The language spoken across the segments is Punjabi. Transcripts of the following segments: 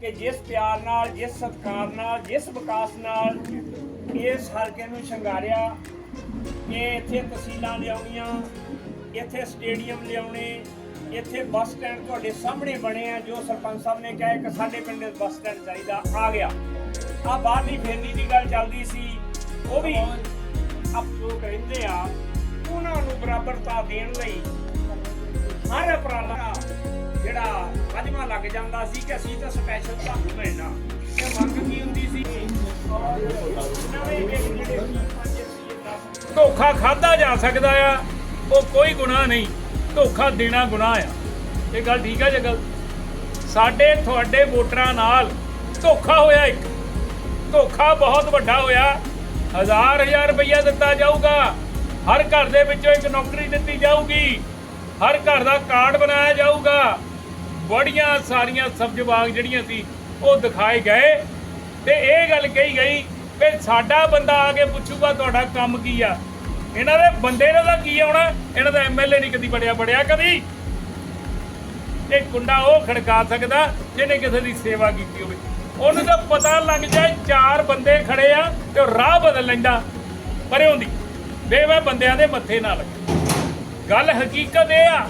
ਕਿ ਜਿਸ ਪਿਆਰ ਨਾਲ, ਜਿਸ ਸਤਿਕਾਰ ਨਾਲ, ਜਿਸ ਵਿਕਾਸ ਨਾਲ ਇਸ ਹਲਕੇ ਨੂੰ ਸ਼ਿੰਗਾਰਿਆ ਕਿ ਇੱਥੇ ਤਹਿਸੀਲਾਂ ਲਿਆਉਣੀਆਂ, ਇੱਥੇ ਸਟੇਡੀਅਮ ਲਿਆਉਣੇ, ਇੱਥੇ ਬੱਸ ਸਟੈਂਡ ਤੁਹਾਡੇ ਸਾਹਮਣੇ ਬਣੇ ਆ, ਜੋ ਸਰਪੰਚ ਸਾਹਿਬ ਨੇ ਕਿਹਾ ਕਿ ਸਾਡੇ ਪਿੰਡ ਦੇ ਬੱਸ ਸਟੈਂਡ ਚਾਹੀਦਾ, ਆ ਗਿਆ। ਆ ਬਾਹਰਲੀ ਫੇਰੀ ਦੀ ਗੱਲ ਚੱਲਦੀ ਸੀ, ਉਹ ਵੀ ਆਪ ਜੋ ਕਹਿੰਦੇ ਆ, ਉਹਨਾਂ ਨੂੰ ਬਰਾਬਰਤਾ ਦੇਣ ਲਈ ਹਰ ਉਪਰਾਲਾ ਜਿਹੜਾ ਅਜਮਾ ਲੱਗ ਜਾਂਦਾ ਸੀ ਕਿ ਅਸੀਂ ਤਾਂ ਸਪੈਸ਼ਲ ਤੁਹਾਨੂੰ ਮਿਲਣਾ। ਤੇ ਮੰਗ ਕੀ ਹੁੰਦੀ ਸੀ? ਧੋਖਾ ਖਾਦਾ ਜਾ ਸਕਦਾ ਆ, ਉਹ ਕੋਈ ਗੁਨਾਹ ਨਹੀਂ। ਧੋਖਾ ਦੇਣਾ ਗੁਨਾਹ ਆ। ਇਹ ਗੱਲ ਠੀਕ ਆ ਜੇ ਗੱਲ? ਸਾਡੇ, ਤੁਹਾਡੇ ਵੋਟਰਾਂ ਨਾਲ ਧੋਖਾ ਹੋਇਆ ਇੱਕ। ਧੋਖਾ ਬਹੁਤ ਵੱਡਾ ਹੋਇਆ। ਹਜ਼ਾਰ ਹਜ਼ਾਰ ਰੁਪਈਆ ਦਿੱਤਾ ਜਾਊਗਾ। ਹਰ ਘਰ ਦੇ ਵਿੱਚੋਂ ਇੱਕ ਨੌਕਰੀ ਦਿੱਤੀ ਜਾਊਗੀ। ਹਰ ਘਰ ਦਾ ਕਾਰਡ ਬਣਾਇਆ ਜਾਊਗਾ। ਬੜੀਆਂ ਸਾਰੀਆਂ ਸਬਜ਼ ਬਾਗ ਜਿਹੜੀਆਂ ਸੀ, ਉਹ ਦਿਖਾਏ ਗਏ। ਤੇ ਇਹ ਗੱਲ ਕਹੀ ਗਈ ਕਿ ਸਾਡਾ ਬੰਦਾ ਆ ਕੇ ਪੁੱਛੂਗਾ ਤੁਹਾਡਾ ਕੰਮ ਕੀ ਆ। ਇਹਨਾਂ ਦੇ ਬੰਦੇ ਦਾ ਤਾਂ ਕੀ ਆਉਣਾ? ਇਹਨਾਂ ਦਾ ਐਮਐਲਏ ਨਹੀਂ ਕਦੀ ਬੜਿਆ ਬੜਿਆ ਕਦੀ। ਇਹ ਕੁੰਡਾ ਉਹ ਖੜਕਾ ਸਕਦਾ ਜਿਹਨੇ ਕਿਸੇ ਦੀ ਸੇਵਾ ਕੀਤੀ ਹੋਵੇ। ਉਹਨੂੰ ਤਾਂ ਪਤਾ ਲੱਗ ਜਾਏ ਚਾਰ ਬੰਦੇ ਖੜੇ ਆ ਤੇ ਉਹ ਰਾਹ ਬਦਲ ਲੈਂਦਾ। ਪਰੇ ਹੁੰਦੀ। ਬੇਵਾ ਬੰਦਿਆਂ ਦੇ ਮੱਥੇ ਨਾਲ ਲੱਗੇ। ਗੱਲ ਹਕੀਕਤ ਇਹ ਆ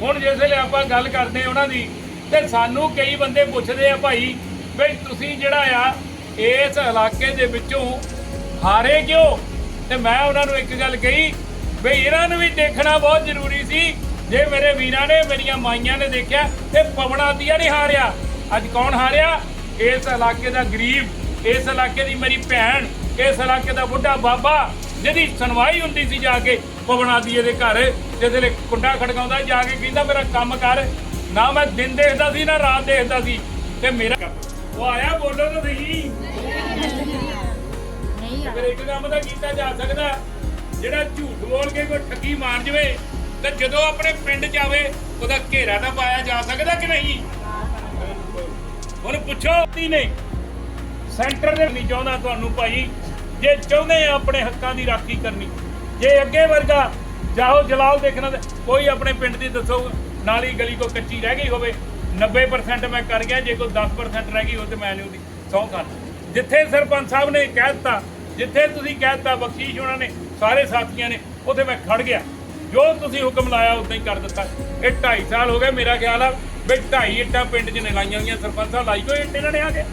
ਹੁਣ ਜਿਸ ਵੇਲੇ ਆਪਾਂ ਗੱਲ ਕਰਦੇ ਉਹਨਾਂ ਦੀ, ਤੇ ਸਾਨੂੰ ਕਈ ਬੰਦੇ ਪੁੱਛਦੇ ਆ ਭਾਈ ਬਈ ਤੁਸੀਂ ਜਿਹੜਾ ਆ, ਇਸ ਇਲਾਕੇ ਦੇ ਵਿੱਚੋਂ ਹਾਰੇ ਕਿਉਂ? ਤੇ ਮੈਂ ਉਹਨਾਂ ਨੂੰ ਇੱਕ ਗੱਲ ਕਹੀ ਬਈ ਇਹਨਾਂ ਨੂੰ ਵੀ ਦੇਖਣਾ ਬਹੁਤ ਜ਼ਰੂਰੀ ਸੀ, ਜੇ ਮੇਰੇ ਵੀਰਾਂ ਨੇ, ਮੇਰੀਆਂ ਮਾਈਆਂ ਨੇ ਦੇਖਿਆ, ਤੇ ਪਵਣਾ ਦੀਆ ਨਹੀਂ ਹਾਰਿਆ। ਅੱਜ ਕੌਣ ਹਾਰਿਆ? ਇਸ ਇਲਾਕੇ ਦਾ ਗਰੀਬ, ਇਸ ਇਲਾਕੇ ਦੀ ਮੇਰੀ ਭੈਣ, ਇਸ ਇਲਾਕੇ ਦਾ ਬੁੱਢਾ ਬਾਬਾ। ਜਿਹਦੀ ਸੁਣਵਾਈ ਹੁੰਦੀ ਸੀ ਜਾ ਕੇ ਪਵਨਾ ਦੀਏ ਦੇ ਘਰ ਜਿਹਦੇ ਲਈ ਕੁੰਡਾ ਖੜਕਾਉਂਦਾ ਜਾ ਕੇ ਕਹਿੰਦਾ ਮੇਰਾ ਕੰਮ ਕਰ। ਨਾ ਮੈਂ ਦਿਨ ਦੇਖਦਾ ਸੀ ਨਾ ਰਾਤ ਦੇਖਦਾ ਸੀ। ਤੇ ਮੇਰਾ ਉਹ ਆਇਆ ਬੋਲੋ ਤਾਂ ਸਹੀ? ਨਹੀਂ ਫਿਰ ਇੱਕ ਕੰਮ ਤਾਂ ਕੀਤਾ ਜਾ ਸਕਦਾ। ਜਿਹੜਾ ਝੂਠ ਬੋਲ ਕੇ ਕੋਈ ਠੱਗੀ ਮਾਰ ਜਵੇ ਤੇ ਜਦੋਂ ਆਪਣੇ ਪਿੰਡ ਆਵੇ ਉਹਦਾ ਘੇਰਾ ਨਾ ਪਾਇਆ ਜਾ ਸਕਦਾ ਕਿ ਨਹੀਂ? ਹੁਣ ਪੁੱਛੋ ਤੀ ਨੇ ਸੈਂਟਰ ਦੇ ਨਹੀਂ ਚਾਹੁੰਦਾ ਤੁਹਾਨੂੰ ਭਾਈ। ਜੇ ਚਾਹੁੰਦੇ ਆ ਆਪਣੇ ਹੱਕਾਂ ਦੀ ਰਾਖੀ ਕਰਨੀ, ਜੇ ਅੱਗੇ ਵਰਗਾ ਜਾਓ ਜਲਾਲ ਦੇਖਣਾ ਕੋਈ ਆਪਣੇ ਪਿੰਡ ਦੀ ਦੱਸੋ ਨਾਲੀ ਗਲੀ ਕੋ ਕੱਚੀ ਰਹਿ ਗਈ ਹੋਵੇ 90% ਮੈਂ ਕਰ ਗਿਆ, ਜੇ ਕੋਈ 10% ਰਹਿ ਗਈ ਹੋ ਤੇ ਮੈਂ ਨਹੀਂ ਉਹਦੀ ਸਹੁੰ ਕਰ ਜਿੱਥੇ ਸਰਪੰਚ ਸਾਹਿਬ ਨੇ ਕਹਿ ਦਿੱਤਾ, ਜਿੱਥੇ ਤੁਸੀਂ ਕਹਿ ਦਿੱਤਾ ਬਖਸ਼ੀਸ਼ ਉਹਨਾਂ ਨੇ, ਸਾਰੇ ਸਾਥੀਆਂ ਨੇ, ਉੱਥੇ ਮੈਂ ਖੜ ਗਿਆ। ਜੋ ਤੁਸੀਂ ਹੁਕਮ ਲਾਇਆ, ਉਦਾਂ ਹੀ ਕਰ ਦਿੱਤਾ। ਇਹ 2.5 ਸਾਲ ਹੋ ਗਏ, ਮੇਰਾ ਖਿਆਲ ਆ, ਵੀ 2.5 ਇੱਟਾਂ ਪਿੰਡ 'ਚ ਨੇ ਲਾਈਆਂ ਹੋਈਆਂ, ਸਰਪੰਚ ਸਾਹਿਬ ਲਾਈ ਕੋਈ ਇੱਟ ਇਹਨਾਂ ਨੇ ਆ ਕੇ?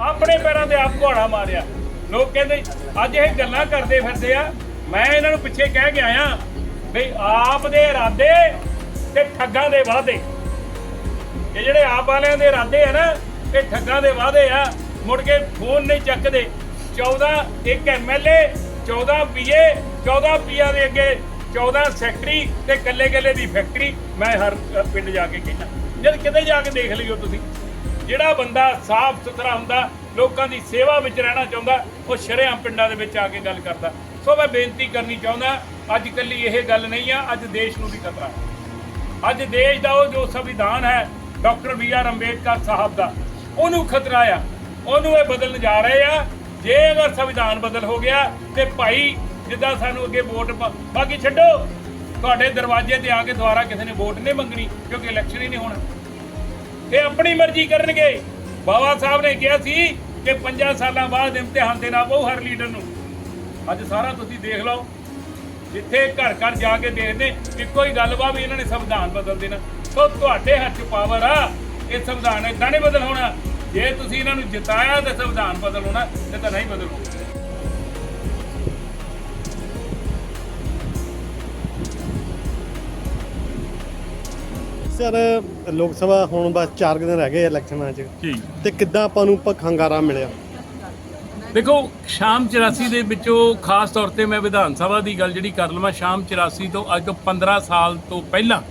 ਆਪਣੇ ਪੈਰਾਂ ਤੇ ਆਪ ਘੋੜਾ ਮਾਰਿਆ। ਲੋਕ ਕਹਿੰਦੇ, ਅੱਜ ਇਹ ਗੱਲਾਂ ਕਰਦੇ ਫਿਰਦੇ ਆ। ਮੈਂ ਇਹਨਾਂ ਨੂੰ ਪਿੱਛੇ ਕਹਿ ਕੇ ਆਇਆ ਵੀ ਆਪ ਦੇ ਇਰਾਦੇ ਤੇ ਠੱਗਾਂ ਦੇ ਵਾਅਦੇ। ਇਹ ਜਿਹੜੇ ਆਪ ਵਾਲਿਆਂ ਦੇ ਇਰਾਦੇ ਆ ਨਾ, ਇਹ ਠੱਗਾਂ ਦੇ ਵਾਅਦੇ ਆ। ਮੁੜ ਕੇ ਫੋਨ ਨਹੀਂ ਚੱਕਦੇ। 14 ਇੱਕ ਐਮਐਲਏ 14 ਪੀਏ 14 ਪੀਆ ਦੇ ਅੱਗੇ 14 ਸੈਕਟਰੀ ਤੇ ਕੱਲੇ ਕੱਲੇ ਦੀ ਫੈਕਟਰੀ। ਮੈਂ ਹਰ ਪਿੰਡ ਜਾ ਕੇ ਕਹਿੰਦਾ। ਜਦ ਕਿਤੇ ਜਾ ਕੇ ਦੇਖ ਲਿਓ ਤੁਸੀਂ। ਜਿਹੜਾ ਬੰਦਾ ਸਾਫ਼ ਸੁਥਰਾ ਹੁੰਦਾ, ਲੋਕਾਂ ਦੀ ਸੇਵਾ ਵਿੱਚ ਰਹਿਣਾ ਚਾਹੁੰਦਾ, ਉਹ ਸ਼ਰੇਆਮ ਪਿੰਡਾਂ ਦੇ ਵਿੱਚ ਆ ਕੇ ਗੱਲ ਕਰਦਾ। ਸੋ ਮੈਂ ਬੇਨਤੀ ਕਰਨੀ ਚਾਹੁੰਦਾ, ਅੱਜ ਕੱਲੀ ਇਹ ਗੱਲ ਨਹੀਂ ਆ, ਅੱਜ ਦੇਸ਼ ਨੂੰ ਵੀ ਖਤਰਾ ਹੈ। ਅੱਜ ਦੇਸ਼ ਦਾ ਉਹ ਜੋ ਸੰਵਿਧਾਨ ਹੈ, ਡਾਕਟਰ ਬੀ ਆਰ ਅੰਬੇਡਕਰ ਸਾਹਿਬ ਦਾ, ਉਹਨੂੰ ਖਤਰਾ ਆ। ਉਹਨੂੰ ਇਹ ਬਦਲਣ ਜਾ ਰਹੇ ਆ। ਜੇ ਅਗਰ ਸੰਵਿਧਾਨ ਬਦਲ ਹੋ ਗਿਆ, ਤੇ ਭਾਈ ਜਿੱਦਾਂ ਸਾਨੂੰ ਅੱਗੇ ਵੋਟ ਪਾ- ਬਾਕੀ ਛੱਡੋ। ਤੁਹਾਡੇ ਦਰਵਾਜ਼ੇ ਤੇ ਆ ਕੇ ਦੁਬਾਰਾ ਕਿਸੇ ਨੇ ਵੋਟ ਨਹੀਂ ਮੰਗਣੀ, ਕਿਉਂਕਿ ਇਲੈਕਸ਼ਨ ਹੀ ਨਹੀਂ ਹੋਣਾ। ਇਹ ਆਪਣੀ ਮਰਜ਼ੀ ਕਰਨਗੇ। ਬਾਬਾ ਸਾਹਿਬ ਨੇ ਕਿਹਾ ਸੀ ਕਿ 5 ਸਾਲਾਂ ਬਾਅਦ ਇਮਤਿਹਾਨ ਦੇਣਾ ਪਊ ਹਰ ਲੀਡਰ ਨੂੰ। ਅੱਜ ਸਾਰਾ ਤੁਸੀਂ ਦੇਖ ਲਓ। ਜਿੱਥੇ ਘਰ ਘਰ ਜਾ ਕੇ ਦੇਖਦੇ, ਇੱਕੋ ਹੀ ਗੱਲ ਵਾ ਵੀ ਇਹਨਾਂ ਨੇ ਸੰਵਿਧਾਨ ਬਦਲ ਦੇਣਾ। ਸੋ ਤੁਹਾਡੇ ਹੱਥ 'ਚ ਪਾਵਰ ਆ, ਇਹ ਸੰਵਿਧਾਨ ਏਦਾਂ ਨਹੀਂ ਬਦਲ ਹੋਣਾ। ਜੇ ਤੁਸੀਂ ਇਹਨਾਂ ਨੂੰ ਜਿਤਾਇਆ ਤਾਂ ਸੰਵਿਧਾਨ ਬਦਲ ਹੋਣਾ, ਤੇ ਤਾਂ ਨਹੀਂ ਬਦਲ। ਹੋਣਾ ਸਰ ਲੋਕ ਸਭਾ ਹੁਣ ਬਸ 4 ਦਿਨ ਰਹਿ ਗਏ ਇਲੈਕਸ਼ਨਾਂ 'ਚ। ਜੀ। ਤੇ ਕਿੱਦਾਂ ਆਪਾਂ ਨੂੰ ਪ- ਹੰਗਾਰਾ ਮਿਲਿਆ? ਦੇਖੋ ਸ਼ਾਮ 84 ਦੇ ਵਿੱਚੋਂ ਖਾਸ ਤੌਰ ਤੇ ਮੈਂ ਵਿਧਾਨ ਸਭਾ ਦੀ ਗੱਲ ਜਿਹੜੀ ਕਰ ਲਵਾਂ ਸ਼ਾਮ 84 ਤੋਂ ਅੱਜ ਤੋਂ 15 ਸਾਲ ਤੋਂ ਪਹਿਲਾਂ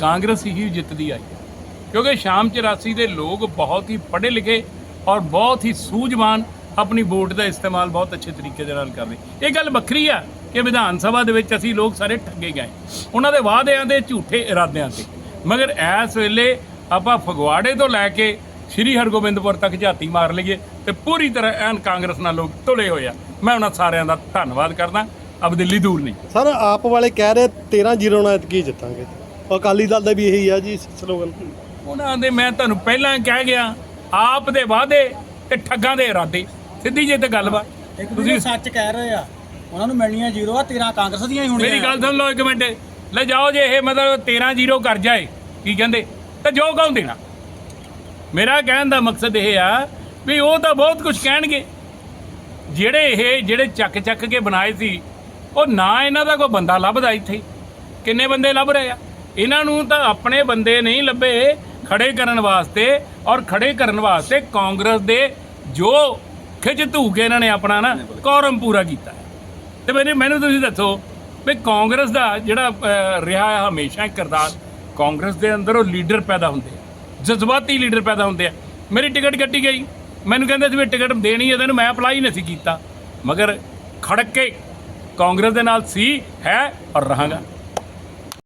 ਕਾਂਗਰਸ ਹੀ ਜਿੱਤਦੀ ਆਈ। ਕਿਉਂਕਿ ਸ਼ਾਮ 84 ਦੇ ਲੋਕ ਬਹੁਤ ਹੀ ਪੜ੍ਹੇ ਲਿਖੇ ਔਰ ਬਹੁਤ ਹੀ ਸੂਝਵਾਨ ਆਪਣੀ ਵੋਟ ਦਾ ਇਸਤੇਮਾਲ ਬਹੁਤ ਅੱਛੇ ਤਰੀਕੇ ਦੇ ਨਾਲ ਕਰਦੇ ਇਹ ਗੱਲ ਵੱਖਰੀ ਆ ਕਿ ਵਿਧਾਨ ਸਭਾ ਦੇ ਵਿੱਚ ਅਸੀਂ ਲੋਕ ਸਾਰੇ ਠੱਗੇ ਗਏ। ਉਹਨਾਂ ਦੇ ਵਾਅਦਿਆਂ ਦੇ ਝੂਠੇ ਇਰਾਦਿਆਂ ਤੇ। ਮਗਰ ਇਸ ਵੇਲੇ ਆਪਾਂ ਫਗਵਾੜੇ ਤੋਂ ਲੈ ਕੇ ਸ਼੍ਰੀ ਹਰਗੋਬਿੰਦਪੁਰ ਤੱਕ ਝਾਤੀ ਮਾਰ ਲਈਏ ਤੇ ਪੂਰੀ ਤਰ੍ਹਾਂ ਐਨ ਕਾਂਗਰਸ ਨਾਲ ਲੋਕ ਤੁਲੇ ਹੋਏ ਆ। ਮੈਂ ਉਹਨਾਂ ਸਾਰਿਆਂ ਦਾ ਧੰਨਵਾਦ ਕਰਦਾ। ਅਬ ਦਿੱਲੀ ਦੂਰ ਨਹੀਂ। ਸਰ ਆਪ ਵਾਲੇ ਕਹਿ ਰਹੇ 13 ਜ਼ੀਰੋ ਨਾਲ ਕੀ ਜਿੱਤਾਂਗੇ। ਅਕਾਲੀ ਦਲ ਦਾ ਵੀ ਇਹੀ ਆ ਜੀ ਸਲੋਗਨ। ਉਹਨਾਂ ਦੇ ਮੈਂ ਤੁਹਾਨੂੰ ਪਹਿਲਾਂ ਕਹਿ ਗਿਆ ਆਪ ਦੇ ਵਾਅਦੇ ਤੇ ਠੱਗਾਂ ਦੇ ਇਰਾਦੇ। ਸਿੱਧੀ ਜੇ ਤੇ ਗੱਲ ਵਾ। ਇੱਕ ਤੁਸੀਂ ਤੁਸੀਂ ਸੱਚ ਕਹਿ ਰਹੇ ਆ। ਉਹਨਾਂ ਨੂੰ ਮਿਲਣੀਆਂ ਜ਼ੀਰੋ ਆ 13 ਕਾਂਗਰਸ ਦੀਆਂ ਹੀ ਹੋਣੀਆਂ। ਮੇਰੀ ਗੱਲ ਸੁਣ ਲਓ ਇੱਕ ਮਿੰਟ। ਲੈ ਜਾਓ ਜੇ ਇਹ ਮਤਲਬ 13 ਜ਼ੀਰੋ ਕਰ ਜਾਏ ਕੀ ਕਹਿੰਦੇ? ਤਾਂ ਜੋ ਕੌਣ ਦੇਣਾ? ਮੇਰਾ ਕਹਿਣ ਦਾ ਮਕਸਦ ਇਹ ਆ ਵੀ ਉਹ ਤਾਂ ਬਹੁਤ ਕੁਝ ਕਹਿਣਗੇ। ਜਿਹੜੇ ਇਹ ਜਿਹੜੇ ਚੱਕ ਚੱਕ ਕੇ ਬਣਾਏ ਸੀ ਉਹ ਨਾ ਇਹਨਾਂ ਦਾ ਕੋਈ ਬੰਦਾ ਲੱਭਦਾ ਇੱਥੇ। ਕਿੰਨੇ ਬੰਦੇ ਲੱਭ ਰਹੇ ਆ? ਇਹਨਾਂ ਨੂੰ ਤਾਂ ਆਪਣੇ ਬੰਦੇ ਨਹੀਂ ਲੱਭੇ ਖੜੇ ਕਰਨ ਵਾਸਤੇ ਔਰ ਖੜੇ ਕਰਨ ਵਾਸਤੇ ਕਾਂਗਰਸ ਦੇ ਜੋ ਖਿੱਚ ਧੂ ਕੇ ਇਹਨਾਂ ਨੇ ਆਪਣਾ ਨਾ ਕੌਰਮ ਪੂਰਾ ਕੀਤਾ। ਤੇ ਮੈਨੂੰ ਮੈਨੂੰ ਤੁਸੀਂ ਦੱਸੋ ਵੀ ਕਾਂਗਰਸ ਦਾ ਜਿਹੜਾ ਰਿਹਾ ਹੈ ਹਮੇਸ਼ਾ ਕਿਰਦਾਰ, ਕਾਂਗਰਸ ਦੇ ਅੰਦਰ ਉਹ ਲੀਡਰ ਪੈਦਾ ਹੁੰਦੇ ਜਜ਼ਬਾਤੀ ਲੀਡਰ ਪੈਦਾ ਹੁੰਦੇ ਆ। ਮੇਰੀ ਟਿਕਟ ਕੱਟੀ ਗਈ, ਮੈਨੂੰ ਕਹਿੰਦੇ ਸੀ ਵੀ ਟਿਕਟ ਦੇਣੀ ਹੈ ਤੈਨੂੰ ਮੈਂ ਅਪਲਾਈ ਨਹੀਂ ਸੀ ਕੀਤਾ। ਮਗਰ ਖੜਕ ਕੇ ਕਾਂਗਰਸ ਦੇ ਨਾਲ ਸੀ, ਹੈ ਔਰ ਰਹਾਂਗਾ।